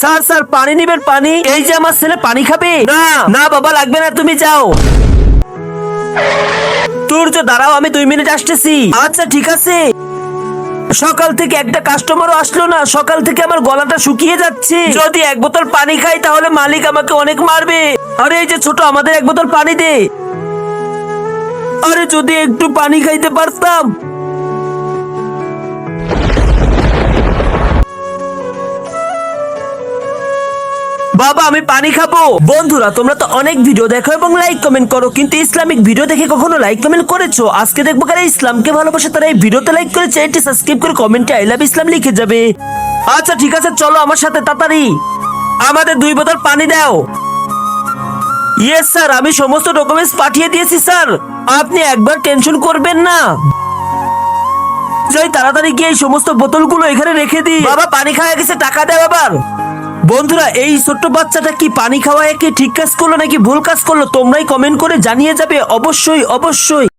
Sir sir, পানি নিবেন, পানি। এই যে আমার ছেলে পানি খাবে। না না বাবা, লাগবে না, তুমি যাও। তুর্য দাঁড়াও, আমি দুই মিনিট আসতেছি। আচ্ছা ঠিক আছে। সকাল থেকে একটা কাস্টমারও আসলো না। সকাল থেকে আমার গলাটা শুকিয়ে যাচ্ছে। যদি এক বোতল পানি খাই, তাহলে মালিক আমাকে অনেক মারবে। আরে, এই যে ছোট, আমাদের এক বোতল পানি দে। আরে, যদি একটু পানি খাইতে পারতাম। বাবা, আমি পানি খাব। বন্ধুরা, তোমরা তো অনেক ভিডিও দেখো এবং লাইক কমেন্ট করো, কিন্তু ইসলামিক ভিডিও দেখে কখনো লাইক কমেন্ট করেছ? আজকে দেখব কারা ইসলামকে ভালোবাসে, তারা এই ভিডিওতে লাইক করে চ্যানেলটি সাবস্ক্রাইব করে কমেন্টে আই লাভ ইসলাম লিখে যাবে। আচ্ছা ঠিক আছে, চলো আমার সাথে, তাড়াতাড়ি। আমাদের দুই বোতল পানি দাও। ইয়েস স্যার আমি সমস্ত ডকুমেন্টস পাঠিয়ে দিয়েছি স্যার আপনি একবার টেনশন করবেন না। যাই, তাড়াতাড়ি গিয়ে এই সমস্ত বোতলগুলো এখানে রেখে দিই। বাবা, পানি খাওয়া গেছে, টাকা দেয় আবার। বন্ধুরা, এই ছোট্ট বাচ্চাটা কি পানি খাওয়া একে ঠিক কাজ করল নাকি ভুল কাজ করল? তোমরাই কমেন্ট করে জানিয়ে যাবে। অবশ্যই অবশ্যই।